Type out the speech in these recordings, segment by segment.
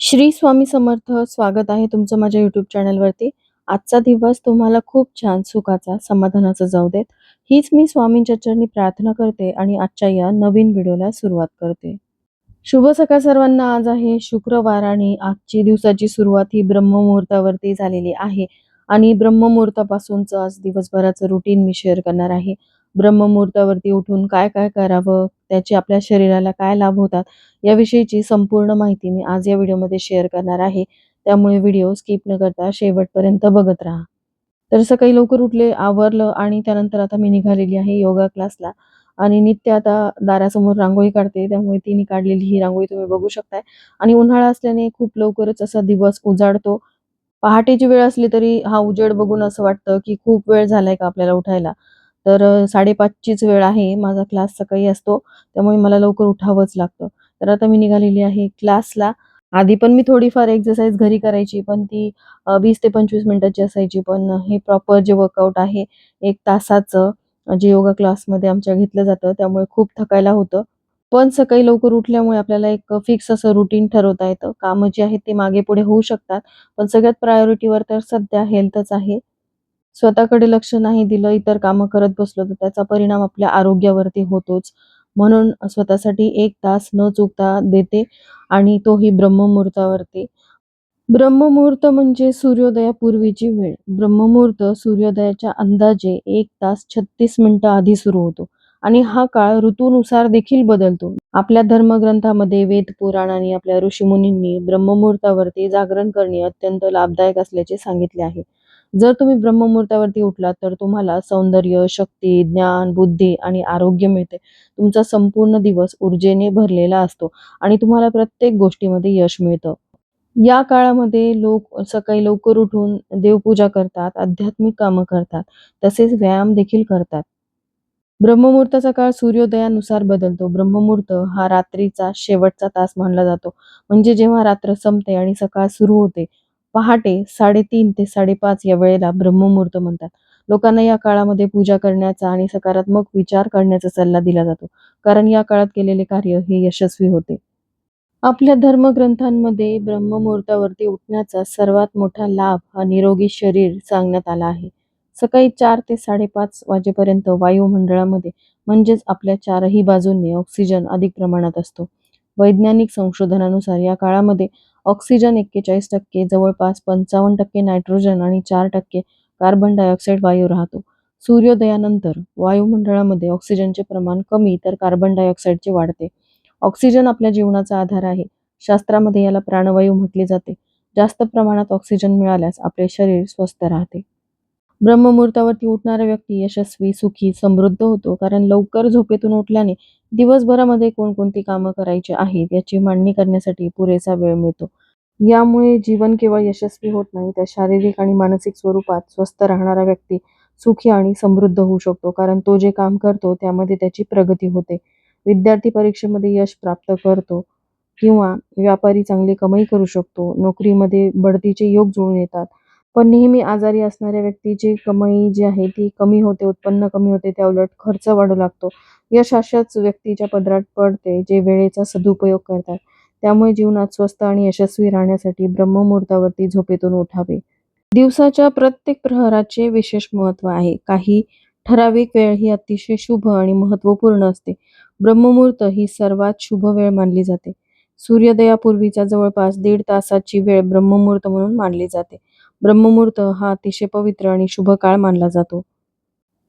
श्री स्वामी समर्थ स्वागत आहे तुमचं माझ्या यूट्यूब चॅनलवरती आजचा दिवस तुम्हाला खूप छान सुखाचा समाधानाचा जाऊ देत. हीच मी स्वामींच्या चरणी प्रार्थना करते आणि आजच्या या नवीन व्हिडिओला सुरुवात करते. शुभ सकाळ सर्वांना. आज आहे शुक्रवार आणि आजची दिवसाची सुरुवात ही ब्रह्ममुहूर्तावरती झालेली आहे. आणि ब्रह्ममुहूर्तापासूनचं आज दिवसभराचं रुटीन मी शेअर करणार आहे. ब्रह्ममुहूर्तावरती उठून काय काय करावं त्याचे आपल्या शरीराला काय लाभ होतात याविषयीची संपूर्ण माहिती मी आज या व्हिडिओमध्ये शेअर करणार आहे. त्यामुळे व्हिडिओ स्किप न करता शेवटपर्यंत बघत राहा. तर सकाळी लवकर उठले आवरलं आणि त्यानंतर आता मी निघालेली आहे योगा क्लासला. आणि नित्य आता दारासमोर रांगोळी काढते त्यामुळे तिने काढलेली ही रांगोळी तुम्ही बघू शकताय. आणि उन्हाळा असल्याने खूप लवकरच असा दिवस उजाडतो. पहाटेची वेळ असली तरी हा उजेड बघून असं वाटतं की खूप वेळ झालाय का आपल्याला उठायला. तर साडेपाचचीच वेळ आहे माझा क्लास सकाळी असतो त्यामुळे मला लवकर उठावंच लागतं. तर आता मी निघालेली आहे क्लासला. आधी पण मी थोडीफार एक्सरसाइज घरी करायची पण ती वीस ते 25 मिनिटाची असायची पण हे प्रॉपर जे वर्कआउट आहे एक तासाचं जे योगा क्लासमध्ये आमच्या घेतलं जातं त्यामुळे खूप थकायला होतं. पण सकाळी लवकर उठल्यामुळे आपल्याला एक फिक्स असं रुटीन ठरवता येतं. कामं जी आहेत ते मागे पुढे होऊ शकतात पण सगळ्यात प्रायोरिटीवर तर सध्या हेल्थच आहे. स्वतःकडे लक्ष नाही दिलं इतर कामं करत बसलो तर त्याचा परिणाम आपल्या आरोग्यावरती होतोच. म्हणून स्वतःसाठी एक तास न चुकता देते आणि तोही ब्रह्ममुहूर्तावरती. ब्रह्ममुहूर्त म्हणजे सूर्योदयापूर्वीची वेळ. ब्रह्ममुहूर्त सूर्योदयाच्या अंदाजे एक तास छत्तीस मिनिटं आधी सुरू होतो आणि हा काळ ऋतूनुसार देखील बदलतो. आपल्या धर्मग्रंथामध्ये वेद पुराण आणि आपल्या ऋषीमुनींनी ब्रह्ममुहूर्तावरती जागरण करणे अत्यंत लाभदायक असल्याचे सांगितले आहे. जर तुम्ही ब्रह्ममुहूर्तावरती उठलात तर तुम्हाला सौंदर्य शक्ती ज्ञान बुद्धी आणि आरोग्य मिळते. तुमचा संपूर्ण दिवस ऊर्जेने भरलेला असतो आणि तुम्हाला प्रत्येक गोष्टीमध्ये यश मिळतं. या काळामध्ये लोक सकाळी लवकर उठून देवपूजा करतात आध्यात्मिक कामं करतात तसेच व्यायाम देखील करतात. ब्रह्ममुहूर्ताचा काळ सूर्योदयानुसार बदलतो. ब्रह्ममुहूर्त हा रात्रीचा शेवटचा तास मानला जातो. म्हणजे जेव्हा रात्र संपते आणि सकाळ सुरू होते पहाटे साडेतीन ते साडेपाच या वेळेला ब्रह्ममुहूर्त म्हणतात. लोकांना या काळामध्ये पूजा करण्याचा आणि सकारात्मक विचार करण्याचा सल्ला दिला जातो. कारण या काळात केलेले कार्य हे यशस्वी होते. आपल्या धर्मग्रंथांमध्ये ब्रह्ममुहूर्तावरती उठण्याचा सर्वात मोठा लाभ हा निरोगी शरीर सांगण्यात आला आहे. सकाळी चार ते साडेपाच वाजेपर्यंत वायुमंडळामध्ये म्हणजेच आपल्या चारही बाजूंनी ऑक्सिजन अधिक प्रमाणात असतो. वैज्ञानिक संशोधनानुसार या काळामध्ये ऑक्सिजन एक्केचाळीस टक्के जवळपास पंचावन्न टक्के नायट्रोजन आणि चार टक्के कार्बन डायऑक्साईड वायू राहतो. सूर्योदयानंतर वायुमंडळामध्ये ऑक्सिजनचे प्रमाण कमी तर कार्बन डायऑक्साईडचे वाढते. ऑक्सिजन आपल्या जीवनाचा आधार आहे. शास्त्रामध्ये याला प्राणवायू म्हटले जाते. जास्त प्रमाणात ऑक्सिजन मिळाल्यास आपले शरीर स्वस्थ राहते. ब्रह्ममुहूर्तावरती उठणारा व्यक्ती यशस्वी सुखी समृद्ध होतो. कारण लवकर झोपेतून उठल्याने दिवसभरामध्ये कोणकोणती कामं करायची आहेत याची मांडणी करण्यासाठी पुरेसा वेळ मिळतो. यामुळे जीवन केवळ यशस्वी होत नाही तर शारीरिक आणि मानसिक स्वरूपात स्वस्थ राहणारा व्यक्ती सुखी आणि समृद्ध होऊ शकतो. कारण तो जे काम करतो त्यामध्ये त्याची प्रगती होते. विद्यार्थी परीक्षेमध्ये यश प्राप्त करतो किंवा व्यापारी चांगली कमाई करू शकतो. नोकरीमध्ये बढतीचे योग जुळून येतात. पण नेहमी आजारी असणाऱ्या व्यक्तीची कमाई जी आहे ती कमी होते उत्पन्न कमी होते त्या उलट खर्च वाढू लागतो. यश अशाच व्यक्तीच्या पदरात पडते जे वेळेचा सदुपयोग करतात. त्यामुळे जीवनात स्वस्त आणि यशस्वी राहण्यासाठी ब्रह्ममुहूर्तावरती झोपेतून उठावे. दिवसाच्या प्रत्येक प्रहराचे विशेष महत्त्व आहे. काही ठराविक वेळ ही अतिशय शुभ आणि महत्त्वपूर्ण असते. ब्रह्ममुहूर्त ही सर्वात शुभ वेळ मानली जाते. सूर्योदयापूर्वीचा जवळपास दीड तासाची वेळ ब्रह्ममुहूर्त म्हणून मानली जाते. ब्रह्ममुहूर्त हा अतिशय पवित्र आणि शुभ काळ मानला जातो.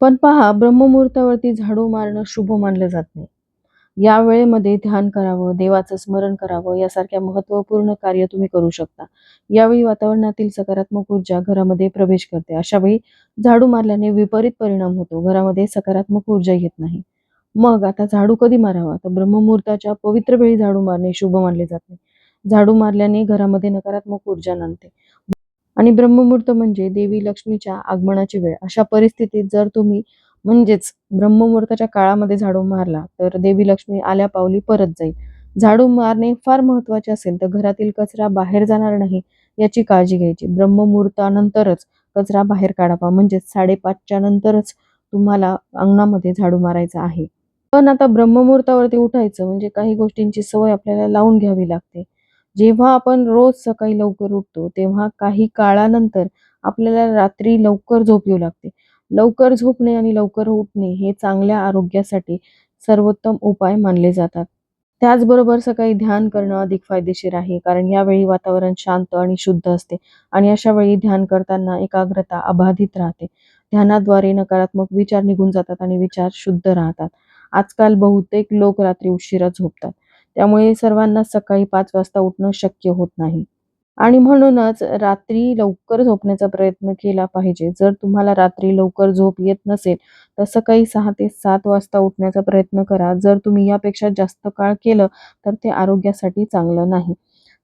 पण पहा ब्रह्ममुहूर्तावरती झाडू मारणं शुभ मानलं जात नाही. या वेळेमध्ये ध्यान करावं देवाचं स्मरण करावं यासारख्या महत्त्वपूर्ण कार्य तुम्ही करू शकता. यावेळी वातावरणातील सकारात्मक ऊर्जा घरामध्ये प्रवेश करते. अशा वेळी झाडू मारल्याने विपरीत परिणाम होतो. घरामध्ये सकारात्मक ऊर्जा येत नाही. मग आता झाडू कधी मारावा? तर ब्रह्ममुहूर्ताच्या पवित्र वेळी झाडू मारणे शुभ मानले जात नाही. झाडू मारल्याने घरामध्ये नकारात्मक ऊर्जा नांदते. आणि ब्रह्ममुहूर्त म्हणजे देवी लक्ष्मीच्या आगमनाची वेळ. अशा परिस्थितीत जर तुम्ही म्हणजेच ब्रह्ममुहूर्ताच्या काळामध्ये झाडू मारला तर देवी लक्ष्मी आल्या पावली परत जाईल. झाडू मारणे फार महत्त्वाचे असेल तर घरातील कचरा बाहेर जाणार नाही याची काळजी घ्यायची. ब्रह्ममुहूर्तानंतरच कचरा बाहेर काढावा. म्हणजेच साडेपाचच्या नंतरच तुम्हाला अंगणामध्ये झाडू मारायचा आहे. पण आता ब्रह्ममुहूर्तावरती उठायचं म्हणजे काही गोष्टींची सवय आपल्याला लावून घ्यावी लागते जेव्हा आपण रोज सकाळी लवकर उठतो, तेव्हा काही काळानंतर आपल्याला रात्री लवकर झोप येऊ लागते. लवकर झोपणे आणि लवकर उठणे हे चांगल्या आरोग्यासाठी सर्वोत्तम उपाय मानले जातात. त्याचबरोबर सकाळी ध्यान करणं अधिक फायदेशीर आहे, कारण यावेळी वातावरण शांत आणि शुद्ध असते आणि अशा वेळी ध्यान करताना एकाग्रता अबाधित राहते. ध्यानाद्वारे नकारात्मक विचार निघून जातात आणि विचार शुद्ध राहतात. आजकाल बहुतेक लोक रात्री उशिरा झोपतात. त्यामुळे सर्वांना सकाळी पाच वाजता उठणं शक्य होत नाही. आणि म्हणूनच रात्री लवकर झोपण्याचा प्रयत्न केला पाहिजे. जर तुम्हाला रात्री लवकर झोप येत नसेल, तर सकाळी सहा ते सात वाजता उठण्याचा प्रयत्न करा. जर तुम्ही यापेक्षा जास्त काळ केलं, तर ते आरोग्यासाठी चांगलं नाही.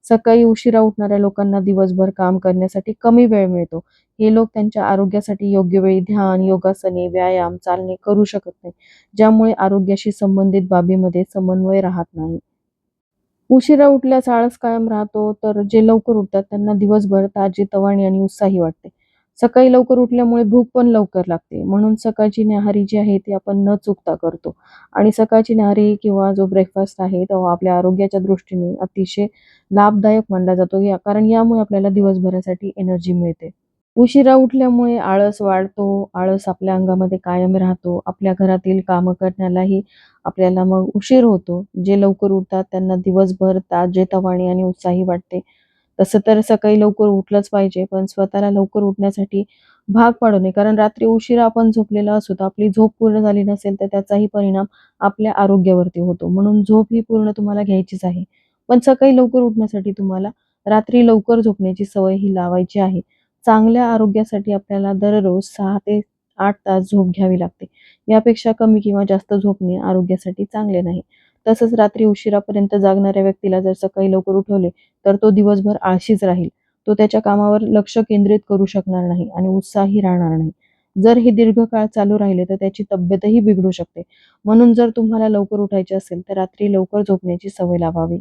सकाळी उशिरा उठणाऱ्या लोकांना दिवसभर काम करण्यासाठी कमी वेळ मिळतो. हे लोक त्यांच्या आरोग्यासाठी योग्य वेळी ध्यान, योगासने, व्यायाम, चालणे करू शकत नाही, ज्यामुळे आरोग्याशी संबंधित बाबीमध्ये समन्वय राहत नाही. उशिरा उठल्यास आळस कायम राहतो, तर जे लवकर उठतात त्यांना दिवसभर ताजेतवाने आणि उत्साही वाटते. सकाळी लवकर उठल्यामुळे भूक पण लवकर लागते. म्हणून सकाळची न्याहारी जी आहे ती आपण न चुकता करतो आणि सकाळची न्याहारी किंवा जो ब्रेकफास्ट आहे तो आपल्या आरोग्याच्या दृष्टीने अतिशय लाभदायक मानला जातो. या कारण यामुळे आपल्याला दिवसभरासाठी एनर्जी मिळते. उशिरा उठल्यामुळे आळस वाढतो, आळस आपल्या अंगामध्ये कायम राहतो. आपल्या घरातील कामं करण्यालाही आपल्याला मग उशीर होतो. जे लवकर उठतात त्यांना दिवसभर ताजेतवाने आणि उत्साही वाटते. तसं तर सकाळी लवकर उठलंच पाहिजे, पण स्वतःला लवकर उठण्यासाठी भाग पाडू नये. कारण रात्री उशिरा आपण झोपलेला असू, तर आपली झोप पूर्ण झाली नसेल, तर त्याचाही परिणाम आपल्या आरोग्यावरती होतो. म्हणून झोप ही पूर्ण तुम्हाला घ्यायचीच आहे. पण सकाळी लवकर उठण्यासाठी तुम्हाला रात्री लवकर झोपण्याची सवय ही लावायची आहे. चांगल्या आरोग्यासाठी आपल्याला दररोज सहा ते आठ तास झोप घ्यावी लागते. यापेक्षा कमी किंवा जास्त झोपणे आरोग्यासाठी चांगले नाही. तसंच रात्री उशिरापर्यंत जागणाऱ्या व्यक्तीला जर सकाळी लवकर उठवले, तर तो दिवसभर आळशीच राहील. तो त्याच्या कामावर लक्ष केंद्रित करू शकणार नाही आणि उत्साही राहणार नाही. जर हे दीर्घकाळ चालू राहिले, तर त्याची तब्येतही बिघडू शकते. म्हणून जर तुम्हाला लवकर उठायचे असेल, तर रात्री लवकर झोपण्याची सवय लावावी.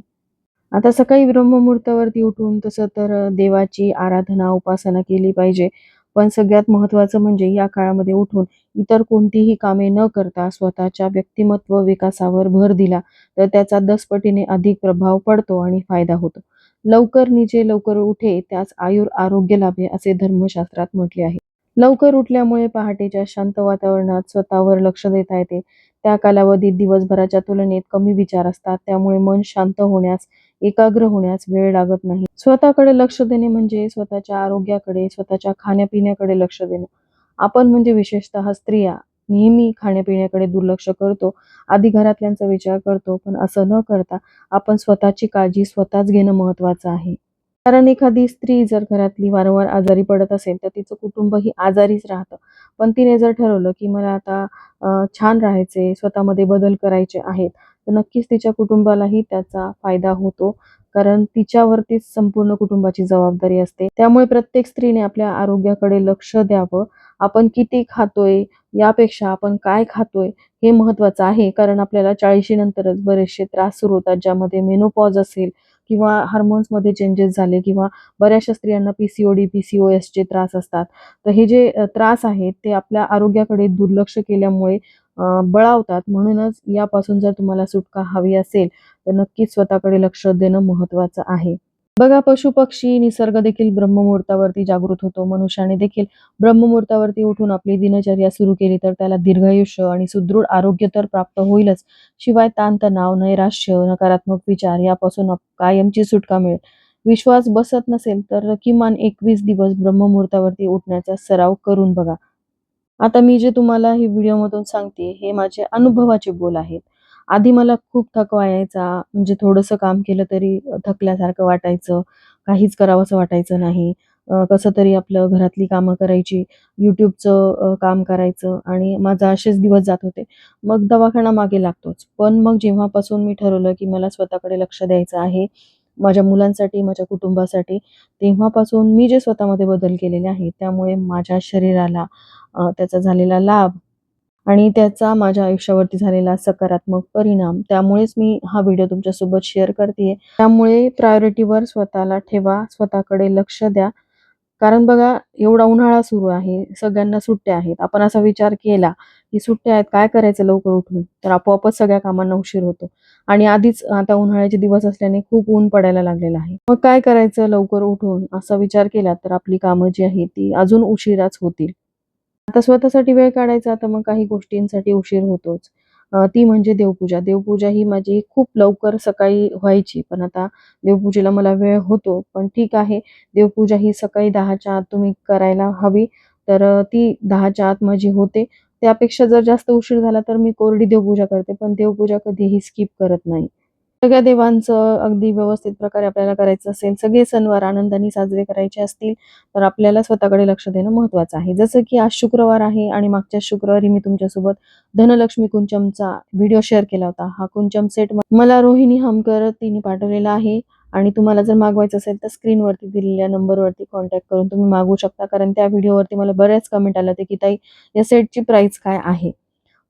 आता सकाळी ब्रह्ममुहूर्तावरती उठून तसं तर देवाची आराधना, उपासना केली पाहिजे. पण सगळ्यात महत्त्वाचं म्हणजे या काळामध्ये उठून इतर कोणतीही कामे न करता स्वतःच्या व्यक्तिमत्व विकासावर भर दिला, तर त्याचा दसपटीने अधिक प्रभाव पडतो आणि फायदा होतो. लवकर निचे लवकर उठे, त्यास आयुर आरोग्य लाभे, असे धर्मशास्त्रात म्हटले आहे. लवकर उठल्यामुळे पहाटेच्या शांत वातावरणात स्वतःवर लक्ष देता येते. त्या कालावधीत दिवसभराच्या तुलनेत कमी विचार असतात. त्यामुळे मन शांत होण्यास, एकाग्र होण्यास वेळ लागत नाही. स्वतःकडे लक्ष देणे म्हणजे स्वतःच्या आरोग्याकडे, स्वतःच्या खाण्यापिण्याकडे लक्ष देणं. आपण म्हणजे विशेषतः स्त्रिया नेहमी खाण्यापिण्याकडे दुर्लक्ष करतो. आधी घरातल्यांचा विचार करतो, पण असं न करता आपण स्वतःची काळजी स्वतःच घेणं महत्त्वाचं आहे. कारण एखादी स्त्री जर घरातली वारंवार आजारी पडत असेल, तर तिचं कुटुंबही आजारीच राहतं. पण तिने जर ठरवलं, की मला आता छान राहायचे स्वतःमध्ये बदल करायचे आहेत, तर नक्कीच तिच्या कुटुंबालाही त्याचा फायदा होतो. कारण तिच्यावरतीच संपूर्ण कुटुंबाची जबाबदारी असते. त्यामुळे प्रत्येक स्त्रीने आपल्या आरोग्याकडे लक्ष द्यावं. आपण किती खातोय, यापेक्षा आपण काय खातोय हे महत्त्वाचं आहे. कारण आपल्याला 40शी नंतरच बरेचसे त्रास सुरू होतात, ज्यामध्ये मेनोपॉज असेल किंवा हार्मोन्समध्ये चेंजेस झाले किंवा बऱ्याचशा स्त्रियांना पी-सी-ओ-डी, पी-सी-ओ-एसचे त्रास असतात. तर हे जे त्रास आहेत, ते आपल्या आरोग्याकडे दुर्लक्ष केल्यामुळे बळावतात. म्हणूनच यापासून जर तुम्हाला सुटका हवी असेल, तर नक्कीच स्वतःकडे लक्ष देणं महत्वाचं आहे. बघा पशु-पक्षी, निसर्ग देखील ब्रह्ममुहूर्तावरती जागृत होतो. मनुष्याने देखील ब्रह्ममुहूर्तावरती उठून आपली दिनचर्या सुरू केली, तर त्याला दीर्घायुष्य आणि सुदृढ आरोग्य तर प्राप्त होईलच. शिवाय ताणतणाव, नैराश्य, नकारात्मक विचार यापासून कायमची सुटका मिळेल. विश्वास बसत नसेल, तर किमान 21 दिवस ब्रह्ममुहूर्तावरती उठण्याचा सराव करून बघा. आता मी जे तुम्हाला हे व्हिडिओमधून सांगते, हे माझे अनुभवाचे बोल आहेत. आधी मला खूप थकवा यायचा, म्हणजे थोडंसं काम केलं तरी थकल्यासारखं वाटायचं, काहीच करावंसं वाटायचं नाही. कसं तरी आपलं घरातली कामं करायची, यूट्यूबचं काम करायचं आणि माझा असेच दिवस जात होते. मग दवाखाना मागे लागतोच. पण मग जेव्हापासून मी ठरवलं, की मला स्वतःकडे लक्ष द्यायचं आहे, माझ्या मुलांसाठी, माझ्या कुटुंबासाठी, तेव्हापासून मी जे स्वतःमध्ये बदल केलेले आहे त्यामुळे माझ्या शरीराला त्याचा झालेला लाभ आणि त्याचा माझ्या आयुष्यावरती झालेला सकारात्मक परिणाम, त्यामुळेच मी हा व्हिडिओ तुमच्यासोबत शेअर करते त्यामुळे प्रायोरिटीवर स्वतःला ठेवा, स्वतःकडे लक्ष द्या. कारण बघा एवढा उन्हाळा सुरू आहे, सगळ्यांना सुट्ट्या आहेत. आपण असा विचार केला, की सुट्ट्या आहेत काय करायचं लवकर उठून? तर आपोआपच सगळ्या कामांना उशीर होतो. आणि आधीच आता उन्हाळ्याचे दिवस असल्याने खूप ऊन पडायला लागलेलं आहे. मग काय करायचं लवकर उठून? असा विचार केला तर आपली कामं जी आहेत ती अजून उशिराच होतील. आता स्वतःसाठी वेळ काढायचा तर मग काही गोष्टींसाठी उशीर होतोच. ती म्हणजे देवपूजा. देवपूजा ही माझी खूप लवकर सकाळी व्हायची पण आता देवपूजेला मला वेळ होतो. पण ठीक आहे देवपूजा ही सकाळी दहाच्या आत तुम्ही करायला हवी. तर ती दहाच्या आत माझी होते. त्यापेक्षा जर जास्त उशीर झाला तर मी कोरडी देवपूजा करते पण देवपूजा कधीही स्किप करत नाही. सगळ्या देवांचं अगदी व्यवस्थित प्रकारे आपल्याला करायचं असेल सगळे सणवार आनंदाने साजरे करायचे असतील तर आपल्याला स्वतःकडे लक्ष देणं महत्वाचं आहे. जसं की आज शुक्रवार आहे आणि मागच्या शुक्रवारी मी तुमच्यासोबत धनलक्ष्मी कुंचमचा व्हिडिओ शेअर केला होता. हा कुंचम सेट मला रोहिणी हमकर तिने पाठवलेला आहे. आणि तुम्हाला जर मागवायचं असेल तर स्क्रीनवरती दिलेल्या नंबरवरती कॉन्टॅक्ट करून तुम्ही मागवू शकता. कारण त्या व्हिडिओवरती मला बऱ्याच कमेंट आल्या होत्या की ताई या सेटची प्राइस काय आहे?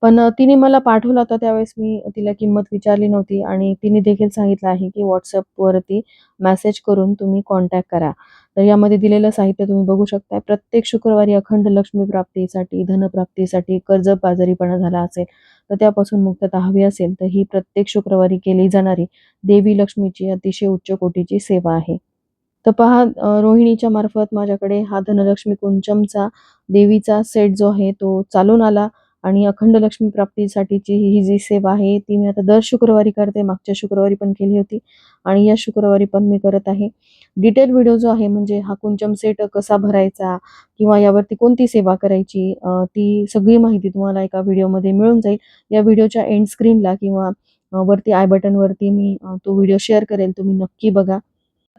पण तिने मला पाठवला होता त्यावेळेस मी तिला किंमत विचारली नव्हती आणि तिने देखील सांगितलं आहे की व्हॉट्सअपवरती मेसेज करून तुम्ही कॉन्टॅक्ट करा. तर यामध्ये दिलेलं साहित्य तुम्ही बघू शकता प्रत्येक शुक्रवारी अखंड लक्ष्मी प्राप्तीसाठी धनप्राप्तीसाठी कर्ज बाजारीपणा झाला असेल. तर त्यापासून मुक्तता हवी असेल तर ही प्रत्येक शुक्रवारी केली जाणारी देवी लक्ष्मीची अतिशय उच्च कोटीची सेवा आहे. तर पहा रोहिणीच्या मार्फत माझ्याकडे हा धनलक्ष्मी कुंचमचा देवीचा सेट जो आहे तो चालून आला आणि अखंड लक्ष्मी प्राप्तीसाठीची ही जी सेवा आहे ती मी आता दर शुक्रवारी करते मागच्या शुक्रवारी पण केली होती आणि या शुक्रवारी पण मी करत आहे. डिटेल व्हिडिओ जो आहे म्हणजे हा कुंचम सेट कसा भरायचा किंवा यावरती कोणती सेवा करायची ती सगळी माहिती तुम्हाला एका व्हिडिओमध्ये मिळून जाईल. या व्हिडिओच्या एंड स्क्रीनला किंवा वरती आय बटनवरती मी तो व्हिडिओ शेअर करेल तुम्ही नक्की बघा.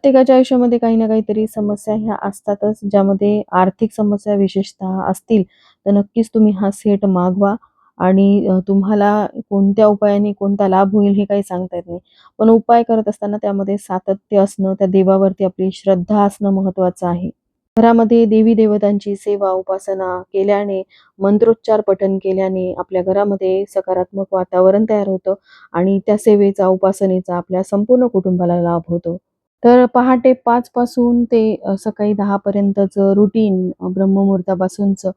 प्रत्येकाच्या आयुष्यामध्ये काही ना काहीतरी समस्या ह्या असतातच ज्यामध्ये आर्थिक समस्या विशेषतः असतील तर नक्कीच तुम्ही हा सेट मागवा. आणि तुम्हाला कोणत्या उपायाने कोणता लाभ होईल हे काही सांगता येत नाही. पण उपाय करत असताना त्यामध्ये सातत्य असणं त्या देवावरती आपली श्रद्धा असणं महत्त्वाचं आहे. घरामध्ये देवी देवतांची सेवा उपासना केल्याने मंत्रोच्चार पठन केल्याने आपल्या घरामध्ये सकारात्मक वातावरण तयार होतं आणि त्या सेवेचा उपासनेचा आपल्या संपूर्ण कुटुंबाला लाभ होतो. तर पहाटे पाच पासून ते सकाळी दहा पर्यंतच रुटीन ब्रह्ममुहूर्तापासूनचं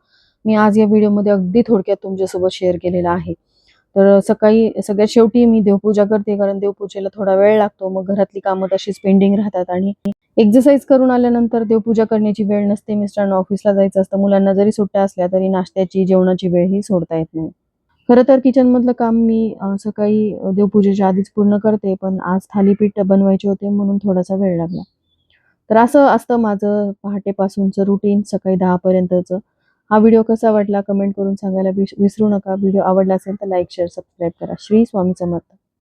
मी आज या व्हिडिओमध्ये अगदी थोडक्यात तुमच्यासोबत शेअर केलेलं आहे. तर सकाळी सगळ्यात शेवटी मी देवपूजा करते कारण देवपूजेला थोडा वेळ लागतो. मग घरातली कामं तशीच पेंडिंग राहतात आणि एक्झरसाईज करून आल्यानंतर देवपूजा करण्याची वेळ नसते. मिस्टरांना ऑफिसला जायचं असतं. मुलांना जरी सुट्ट्या असल्या तरी नाश्त्याची जेवणाची वेळ ही सोडता येत नाही. खरं तर किचनमधलं काम मी सकाळी देवपूजेच्या आधीच पूर्ण करते पण आज थालीपीठ बनवायचे होते म्हणून थोडासा वेळ लागला. तर असं असतं माझं पहाटेपासूनचं रुटीन सकाळी दहापर्यंतचं. हा व्हिडिओ कसा वाटला कमेंट करून सांगायला विसरू नका. व्हिडिओ आवडला असेल तर लाईक शेअर सबस्क्राईब करा. श्री स्वामी समर्थ.